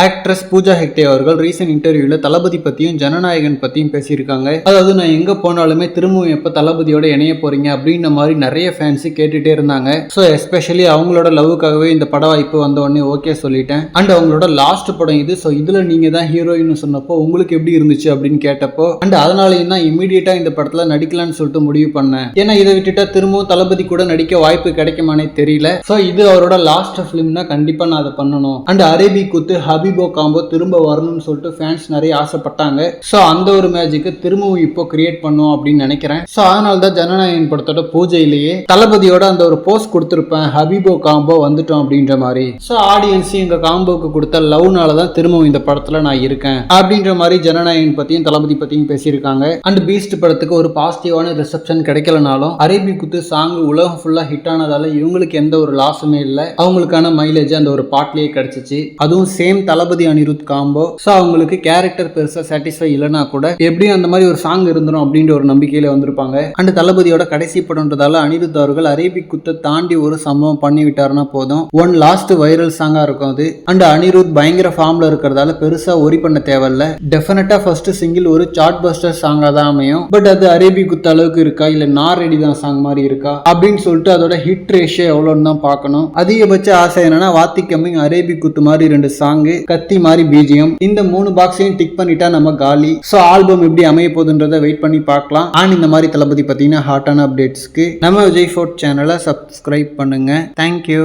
Actress Pooja Hegde அவர்கள் recent இன்டர்வியூல தளபதி பத்தியும் ஜனநாயகன் பத்தியும் பேசியிருக்காங்க. அதாவது நான் எங்க போனாலுமே திரும்பவும் எப்ப தளபதியோட இணைய போறீங்க அப்படின்ற மாதிரி நிறைய ஃபேன்ஸு கேட்டுட்டே இருந்தாங்க. ஸோ எஸ்பெஷலி அவங்களோட லவ்வுக்காகவே இந்த பட வாய்ப்பு வந்த உடனே ஓகே சொல்லிட்டேன். அண்ட் அவங்களோட லாஸ்ட் படம் இது. ஸோ இதுல நீங்க தான் ஹீரோயின் சொன்னப்போ உங்களுக்கு எப்படி இருந்துச்சு அப்படின்னு கேட்டப்போ அண்ட் அதனாலையும் தான் இமீடியட்டா இந்த படத்துல நடிக்கலாம்னு சொல்லிட்டு முடிவு பண்ணேன். ஏன்னா இதை விட்டுட்டா திரும்பவும் தளபதி கூட நடிக்க வாய்ப்பு கிடைக்குமானே தெரியல. ஸோ இது அவரோட லாஸ்ட் ஃபிலிம்னா கண்டிப்பா நான் அதை பண்ணணும். அண்ட் அரேபி குத்து ஹபி ஹாபிபோ காம்போ திரும்ப வரணும்னு சொல்லிட்டு ஃபேன்ஸ் நிறைய ஆசைப்பட்டாங்க. ஸோ அந்த ஒரு மேஜிக்கு திரும்பவும் இப்போ கிரியேட் பண்ணும் அப்படின்னு நினைக்கிறேன். ஸோ அதனால தான் ஜனநாயகன் படத்தோட பூஜையிலேயே தளபதியோட அந்த ஒரு போஸ்ட் கொடுத்துருப்பேன். ஹபிபோ காம்போ வந்துட்டோம் அப்படின்ற மாதிரி. ஸோ ஆடியன்ஸ் எங்க காம்போக்கு கொடுத்த லவ்னால தான் திரும்பவும் இந்த படத்துல நான் இருக்கேன். அப்படின்ற மாதிரி ஜனநாயகன் பத்தியும் தளபதி பத்தியும் பேசியிருக்காங்க. அண்ட் பீஸ்ட் படத்துக்கு ஒரு பாசிட்டிவான ரிசப்ஷன் கிடைக்கலனாலும் அரேபி குத்து சாங் உலகம் ஃபுல்லா ஹிட் ஆனதால இவங்களுக்கு எந்த ஒரு லாஸுமே இல்லை. அவங்களுக்கான மைலேஜ் அந்த ஒரு பாட்டிலேயே கிடைச்சிச்சு. அதுவும் same Thalapathy Anirudh combo. So அவங்களுக்கு கேரக்டர் பெருசா சாட்டிஸ்ஃபை இல்லைனா கூட எப்படியும் அந்த மாதிரி ஒரு சாங் இருந்துரும் அப்படின்ற ஒரு நம்பிக்கையில் வந்திருப்பாங்க. அண்ட் தளபதியோட கடைசி படம்ன்றதால அனிருத் அவர்கள் அரேபிக் குத்தை தாண்டி ஒரு சம்பவம் பண்ணி விட்டாருன்னா போதும். ஒன் லாஸ்ட் வைரல் சாங்காக இருக்கும் அது. அண்ட் அனிருத் பயங்கர ஃபார்ம்ல இருக்கிறதால பெருசா ஒரி பண்ண தேவையில்ல. டெஃபினட்டாக ஃபர்ஸ்ட் சிங்கிள் ஒரு சார்ட் பஸ்டர் சாங்காக தான் அமையும். பட் அது அரேபி குத்து அளவுக்கு இருக்கா? இல்லை நார் ரெடி தான் சாங் மாதிரி இருக்கா? அப்படின்னு சொல்லிட்டு அதோட ஹிட் ரேஷியோ எவ்வளோன்னு தான் பார்க்கணும். அதிகபட்ச ஆசை என்னன்னா வாத்தி கம்மிங் அரேபி குத்து மாதிரி ரெண்டு சாங்கு கத்தி மாதிரி பிஜிஎம் இந்த மூணு பாக்ஸையும் டிக் பண்ணிட்டா நம்ம காலி. ஸோ ஆல்பம் எப்படி அமைய போகுதுன்றதை வெயிட் பண்ணி பார்க்கலாம். அண்ட் இந்த மாதிரி தளபதி பார்த்தீங்கன்னா ஹாட்டான அப்டேட்ஸ்க்கு நம்ம விஜய் ஃபோர்ட் சேனலை சப்ஸ்கிரைப் பண்ணுங்க. Thank you